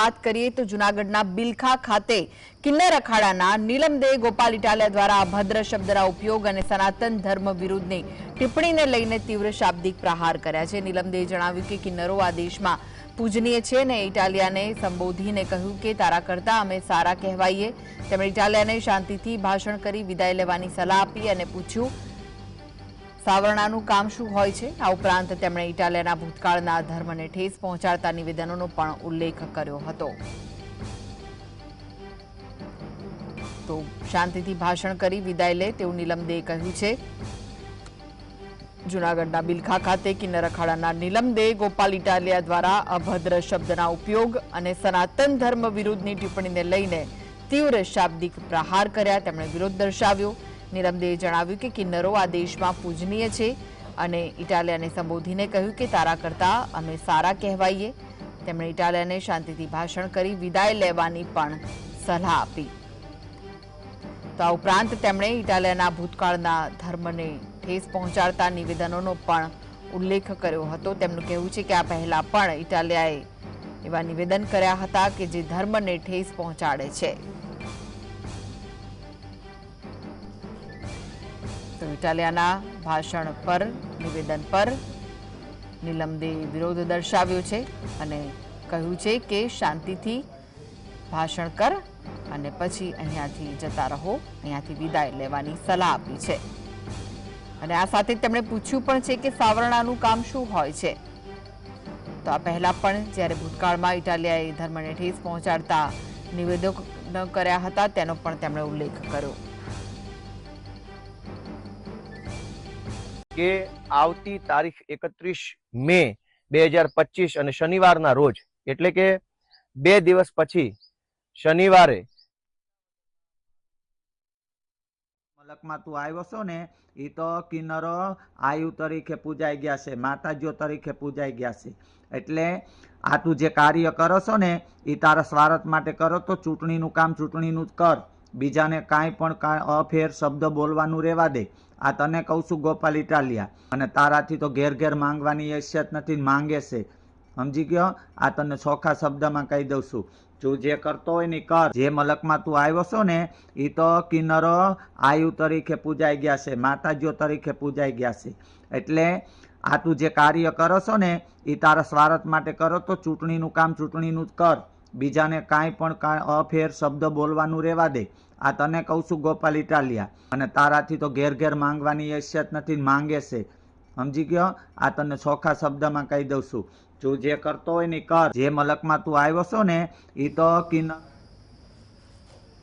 વાત કરીએ તો જૂનાગઢના બિલખા ખાતે કિન્નર અખાડાના નીલમદેહ ગોપાલ ઇટાલિયા દ્વારા અભદ્ર શબ્દના ઉપયોગ અને સનાતન ધર્મ વિરુદ્ધની ટિપ્પણીને લઈને તીવ્ર શાબ્દિક પ્રહાર કર્યા છે. નીલમદેવે જણાવ્યું કે કિન્નરો આ દેશમાં પૂજનીય છે ને ઇટાલિયાને સંબોધીને કહ્યું કે તારા કરતા અમે સારા કહેવાઈએ. તેમણે ઇટાલિયાને શાંતિથી ભાષણ કરી વિદાય લેવાની સલાહ આપી અને પૂછ્યું સાવરણાનું કામ શું હોય છે? આ ઉપરાંત તેમણે ઇટાલિયાના ભૂતકાળના ધર્મને ઠેસ પહોંચાડતા નિવેદનોનો પણ ઉલ્લેખ કર્યો હતો. તો શાંતિથી ભાષણ કરી વિદાય લે તેવું નીલમદેએ કહ્યું છે. જુનાગઢના બિલખા ખાતે કિન્નર અખાડાના નીલમદે ગોપાલ ઇટાલિયા દ્વારા અભદ્ર શબ્દના ઉપયોગ અને સનાતન ધર્મ વિરુદ્ધની ટિપ્પણીને લઈને તીવ્ર શાબ્દિક પ્રહાર કર્યા. તેમણે વિરોધ દર્શાવ્યો. નીલમદેએ જણાવ્યું કે કિન્નરો આ દેશમાં પૂજનીય છે અને ઇટાલિયાને સંબોધીને કહ્યું કે તારા કરતા અમે સારા કહેવાઈએ. તેમણે ઇટાલિયાને શાંતિથી ભાષણ કરી વિદાય લેવાની પણ સલાહ આપી. તો આ ઉપરાંત તેમણે ઇટાલિયાના ભૂતકાળના ધર્મને ઠેસ પહોંચાડતા નિવેદનોનો પણ ઉલ્લેખ કર્યો હતો. તેમનું કહેવું છે કે આ પહેલા પણ ઇટાલિયાએ એવા નિવેદન કર્યા હતા કે જે ધર્મને ઠેસ પહોંચાડે છે. તો ઇટાલિયાના ભાષણ પર, નિવેદન પર નિલંબે વિરોધ દર્શાવ્યો છે અને કહ્યું છે કે શાંતિથી ભાષણ કર અને પછી અહીંયાથી જતા રહો, અહીંયાથી વિદાય લેવાની સલાહ આપી છે. અને આ સાથે તેમણે પૂછ્યું પણ છે કે સાવરણાનું કામ શું હોય છે. તો આ પહેલા પણ જ્યારે ભૂતકાળમાં ઇટાલિયાએ ધર્મને ઠેસ પહોંચાડતા નિવેદનો કર્યા હતા, તેનો પણ તેમણે ઉલ્લેખ કર્યો. કે આવતી તારીખ એકત્રીસ મે બે હજાર પચીસ અને શનિવારના રોજ, એટલે કે બે દિવસ પછી શનિવારે મલકમાં તું આવ્યો છો ને એ તો કિન્નરો આયુ તરીકે પૂજાઈ ગયા છે, માતાજીઓ તરીકે પૂજાઈ ગયા છે. એટલે આ તું જે કાર્ય કરો છો ને એ તારા સ્વાર્થ માટે કરો, તો ચૂંટણીનું કામ ચૂંટણીનું જ કર. બીજાને કાંઈ પણ કાંઈ અફેર શબ્દ બોલવાનું રહેવા દે. આ તને કહું છું ગોપાલ ઇટાલિયા, અને તારાથી તો ઘેર ઘેર માંગવાની હેસિયત નથી, માંગે છે. સમજી ગયો? આ તને ચોખ્ખા શબ્દમાં કહી દઉં છું. તું જે કરતો હોય ને કર. જે મલકમાં તું આવ્યો છો ને એ તો કિન્નરો આયુ તરીકે પૂજાઈ ગયા છે, માતાજીઓ તરીકે પૂજાઈ ગયા છે. એટલે આ તું જે કાર્ય કરો છો ને એ તારા સ્વાર્થ માટે કરો, તો ચૂંટણીનું કામ ચૂંટણીનું જ કર. બીજાને કાંઈ પણ કાંઈ અફેર શબ્દ બોલવાનું રહેવા દે. આ તને કહું છું ગોપાલ ઇટાલિયા, અને તારાથી તો ઘેર ઘેર માંગવાની હેસિયત નથી, માંગે છે. સમજી ગયો? આ તને ચોખ્ખા શબ્દમાં કહી દઉં છું. તું જે કરતો હોય ને કર. જે મલકમાં તું આવ્યો છો ને એ તો કિન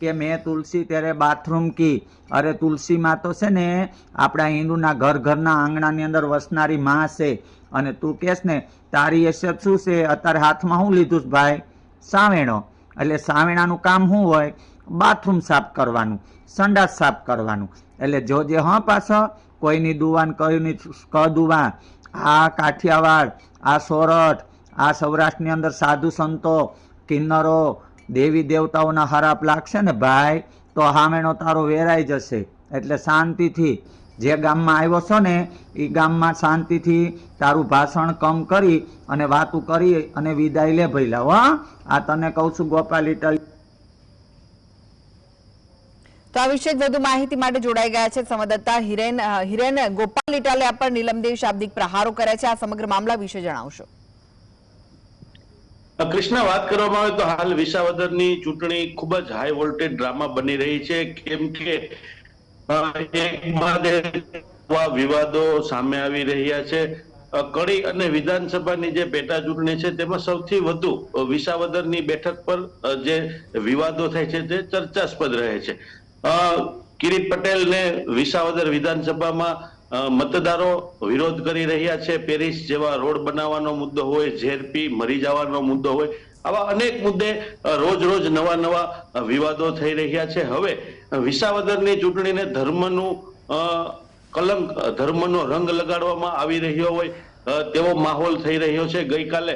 કે મેં તુલસી તેરે બાથરૂમ કી. અરે તુલસીમાં તો છે ને, આપણા હિન્દુના ઘર ઘરના આંગણાની અંદર વસનારી માં છે. અને તું કહેશ ને, તારી હેસિયત શું છે? અત્યારે હાથમાં શું લીધું ભાઈ? સાવેણો એટલે સાવેણાનું કામ શું હોય? બાથરૂમ સાફ કરવાનું, સંડાસ સાફ કરવાનું. એટલે જોજે હા, પાછો, કોઈની દુવાન કયુંની ક દુવા આ કાઠિયાવાડ, આ સોરઠ, આ સૌરાષ્ટ્રની અંદર સાધુ સંતો, કિન્નરો, દેવી દેવતાઓના હરાપ લાગશે ને? ભાઈ, તો હામેણો તારો વેરાઈ જશે. એટલે શાંતિથી જે ગામમાં આવ્યો છો ને એ ગામમાં શાંતિથી તારું ભાષણ કમ કરી અને વાતું કરી અને વિદાય લે ભઈલા હો આ તને કહું છું ગોપાલ ઇટલ તો આ વિશે વધુ માહિતી માટે જોડાઈ ગયા છે સંવાદદાતા હિરેન હિરેન ગોપાલ ઇટાલિયા પર નીલમદેવ શાબ્દિક પ્રહારો કર્યા છે. આ સમગ્ર મામલા વિશે જણાવશો. કૃષ્ણ વાત કરવામાં આવે તો હાલ વિસાવદરની ચૂંટણી ખૂબ જ હાઈ વોલ્ટેજ ડ્રામા બની રહી છે. કેમ કે વિવાદો સામે આવી રહ્યા છે કડી અને વિધાનસભાની જે પેટા ચૂંટણી છે, તેમાં સૌથી વધુ વિસાવદરની બેઠક પર જે વિવાદો થાય છે, તે ચર્ચાસ્પદ રહે છે. કિરીટ પટેલને વિસાવદર વિધાનસભામાં મતદારો વિરોધ કરી રહ્યા છે. પેરિસ જેવા રોડ બનાવવાનો મુદ્દો હોય, ઝેરપી મરી જવાનો મુદ્દો હોય આવા અનેક મુદ્દે રોજ રોજ નવા નવા વિવાદો થઈ રહ્યા છે. હવે વિસાવદરની ચૂંટણીને ધર્મનું કલંક ધર્મનો રંગ લગાડવામાં આવી રહ્યો હોય તેવો માહોલ થઈ રહ્યો છે. ગઈકાલે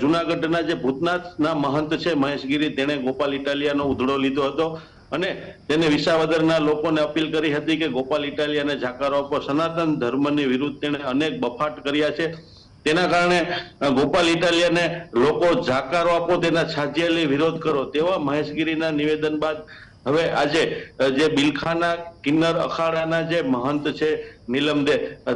જુનાગઢના જે ભૂતનાથના મહંત છે, મહેશગીરી, તેણે ગોપાલ ઇટાલિયાનો ઉધડો લીધો હતો અને તેને વિસાવદરના લોકોને અપીલ કરી હતી કે ગોપાલ ઇટાલિયાને જાકારો આપો. સનાતન ધર્મની વિરુદ્ધ તેણે અનેક બફાટ કર્યા છે. તેના કારણે ગોપાલ ઇટાલિયાને લોકો જાકારો આપો, તેના છાજિયાલી વિરોધ કરો, તેવા મહેશગીરીના નિવેદન બાદ હવે આજે જે બિલખાના કિન્નર અખાડાના જે મહંત છે નીલમદે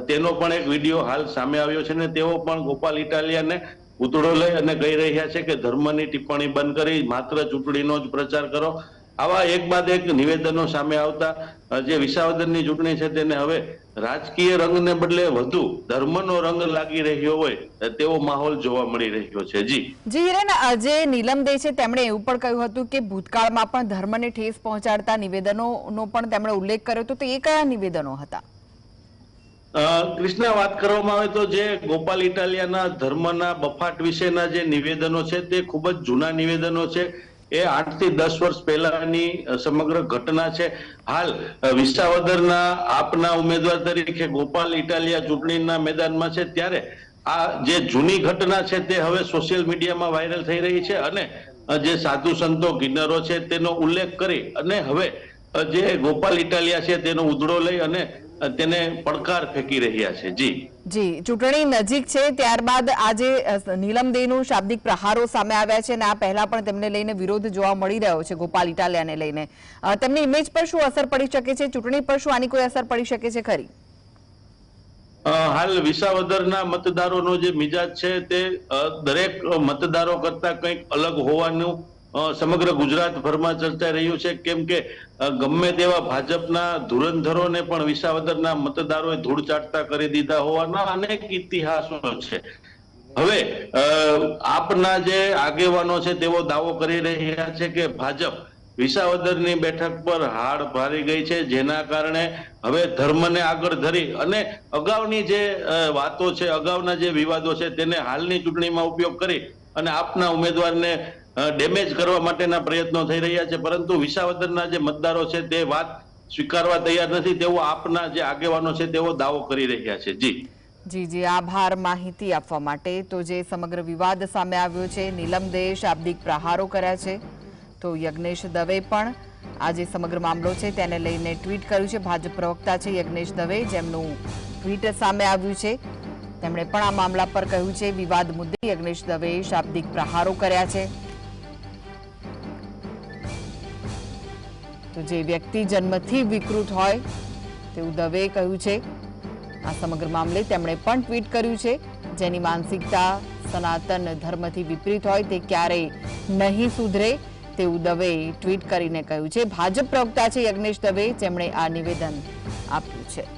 તેનો પણ એક વીડિયો હાલ સામે આવ્યો છે ને તેઓ પણ ગોપાલ ઇટાલિયાને ઉતડો લઈ અને કહી રહ્યા છે કે ધર્મની ટિપ્પણી બંધ કરી, માત્ર ચૂંટણીનો જ પ્રચાર કરો. આવા એક બાદ એક નિવેદનો સામે આવતા જે વિસાવદનની ચૂંટણી છે તેને હવે રાજકીય રંગને બદલે વધુ ધર્મનો રંગ લાગી રહ્યો હોય તેવો માહોલ જોવા મળી રહ્યો છે. જી. જી હિરેન જે નીલમ દે છે તેમણે એવું પણ કહ્યું હતું કે ભૂતકાળમાં પણ ધર્મને ઠેસ પહોંચાડતા નિવેદનોનો પણ તેમણે ઉલ્લેખ કર્યો હતો. તો એ કયા નિવેદનો હતા? કૃષ્ણ વાત કરવામાં આવે તો જે ગોપાલ ઇટાલિયાના ધર્મના બફાટ વિશેના જે નિવેદનો છે તે ખૂબ જ જૂના નિવેદનો છે. એ આઠથી દસ વર્ષ પહેલાની સમગ્ર ઘટના છે. હાલ વિસાવદરના આપના ઉમેદવાર તરીકે ગોપાલ ઇટાલિયા ચૂંટણીના મેદાનમાં છે. ત્યારે આ જે જૂની ઘટના છે તે હવે સોશિયલ મીડિયામાં વાયરલ થઈ રહી છે અને જે સાધુ સંતો કિન્નરો છે તેનો ઉલ્લેખ કરી અને હવે જે ગોપાલ ઇટાલિયા છે તેનો ઉધડો લઈ અને તેને પડકાર ફેંકી રહ્યા છે. જી. જી ચૂંટણી નજીક છે ત્યારબાદ આજે નીલમ દેનું શાબ્દિક પ્રહારો સામે આવ્યા છે અને આ પહેલા પણ તેમને લઈને વિરોધ જોવા મળી રહ્યો છે ગોપાલ ઇટાલિયાને લઈને. તેમની ઇમેજ પર શું અસર પડી શકે છે? ચૂંટણી પર શું આની કોઈ અસર પડી શકે છે ખરી? હાલ વિસાવદરના મતદારોનો જે મિજાજ છે તે દરેક મતદારો કરતા કંઈક અલગ હોવાનું સમગ્ર ગુજરાત ભરમાં ચર્ચાઈ રહ્યું છે. કેમ કે ગમે તેવા ભાજપના ધુરંધરોને પણ વિસાવદરના મતદારોએ ધૂળ ચાટતા કરી દીધા હોવાના અનેક ઇતિહાસો છે. હવે આપના જે આગેવાનો છે તેઓ દાવો કરી રહ્યા છે કે ભાજપ વિસાવદરની બેઠક પર હાડ ભારી ગઈ છે, જેના કારણે હવે ધર્મને આગળ ધરી અને અગાઉની જે વાતો છે, અગાઉના જે વિવાદો છે, તેને હાલની ચૂંટણીમાં ઉપયોગ કરી અને આપના ઉમેદવારને ડેમેજ કરવા માટેના પ્રયત્નો થઈ રહ્યા છે, પરંતુ વિસાવદરના જે મતદારો છે તે વાત સ્વીકારવા તૈયાર નથી. તેવો આપના જે આગેવાનો છે તેવો દાવો કરી રહ્યા છે. જી. જી જી, આભાર માહિતી આપવા માટે. તો જે સમગ્ર વિવાદ સામે આવ્યો છે, નીલમ દે શાબ્દિક પ્રહારો કર્યા છે. તો યજ્ઞેશ દવે પણ આ જે સમગ્ર મામલો છે તેને લઈને ટ્વીટ કર્યું છે. ભાજપ પ્રવક્તા છે યજ્ઞેશ દવે, જેમનું ટ્વીટ સામે આવ્યું છે. તેમણે પણ આ મામલા પર કહ્યું છે, વિવાદ મુદ્દે યજ્ઞેશ દવે શાબ્દિક પ્રહારો કર્યા છે. તો જે વ્યક્તિ જન્મથી વિકૃત હોય, તેવું દવે કહ્યું છે. આ સમગ્ર મામલે તેમણે પણ ટ્વીટ કર્યું છે. જેની માનસિકતા, સનાતન ધર્મથી વિપરીત હોય તે ક્યારેય નહીં સુધરે, તેવું દવે ટ્વીટ કરીને કહ્યું છે. ભાજપ પ્રવક્તા છે યજ્ઞેશ દવે જેમણે આ નિવેદન આપ્યું છે.